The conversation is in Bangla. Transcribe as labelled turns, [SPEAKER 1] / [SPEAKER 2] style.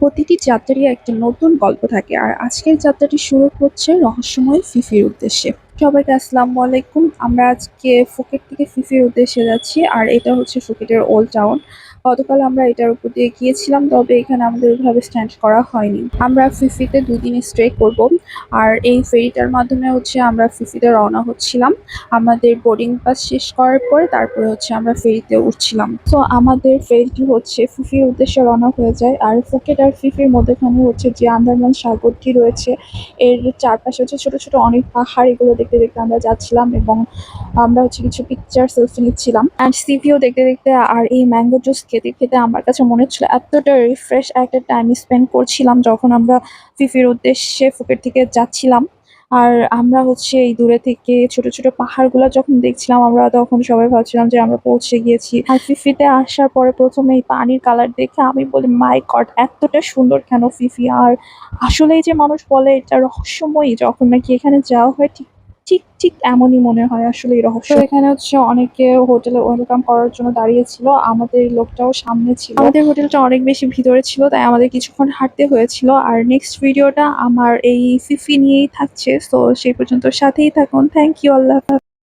[SPEAKER 1] প্রতিটি যাত্রারই একটা নতুন গল্প থাকে। আর আজকের যাত্রাটি শুরু হচ্ছে রহস্যময় ফিফির উদ্দেশ্যে। সবাইকে আসসালামু আলাইকুম। আমরা আজকে ফুকেট থেকে ফিফির উদ্দেশ্যে যাচ্ছি। আর এটা হচ্ছে ফুকেটের ওল্ড টাউন। গতকাল আমরা এটার উপর দিয়ে গিয়েছিলাম, তবে এখানে আমাদের ওইভাবে স্ট্যান্ড করা হয়নি। আমরা ফিফিতে দুদিন স্টে করব, আর এই ফেরিটার মাধ্যমে হচ্ছে আমরা ফিফিতে রওনা হচ্ছিলাম। আমাদের বোর্ডিং পাস শেষ করার পরে তারপরে হচ্ছে আমরা ফেরিতে উঠছিলাম। তো আমাদের ফেরিটি হচ্ছে ফিফির উদ্দেশ্যে রওনা হয়ে যায়, আর ফুকেট আর ফিফির মধ্যেখানে হচ্ছে যে আন্দারমান সাগরটি রয়েছে, এর চারপাশে হচ্ছে ছোট ছোট অনেক পাহাড়, এগুলো দেখতে দেখতে আমরা যাচ্ছিলাম এবং আমরা হচ্ছে কিছু পিকচার সেলফি নিচ্ছিলাম। অ্যান্ড সিভিও দেখতে দেখতে আর এই ম্যাঙ্গো জুস খেতে খেতে আমার কাছে মনে হচ্ছিল এতটা রিফ্রেশ একটা টাইম স্পেন্ড করছিলাম যখন আমরা ফিফির উদ্দেশ্যে ফুকেট থেকে যাচ্ছিলাম। আর আমরা হচ্ছে এই দূরে থেকে ছোট ছোট পাহাড়গুলো যখন দেখছিলাম, আমরা তখন সবাই ভাবছিলাম যে আমরা পৌঁছে গিয়েছি। আর ফিফিতে আসার পরে প্রথমে এই পানির কালার দেখে আমি বলি মাই গড এতটা সুন্দর কেন ফিফি আর আসলেই যে মানুষ বলে এটা রহস্যময়ী, যখন নাকি এখানে যাওয়া হয় ঠিক ঠিক ঠিক এমনই মনে হয় আসলে এই রহস্য। এখানে হচ্ছে অনেকে হোটেলে ওয়েলকাম করার জন্য দাঁড়িয়েছিল আমাদের লোকটাও সামনে ছিল। আমাদের হোটেলটা অনেক বেশি ভিতরে ছিল তাই আমাদের কিছুক্ষণ হাঁটতে হয়েছিল। আর নেক্সট ভিডিওটা আমার এই ফিফি নিয়েই থাকছে তো সেই পর্যন্ত সাথেই থাকুন। Thank you Allah.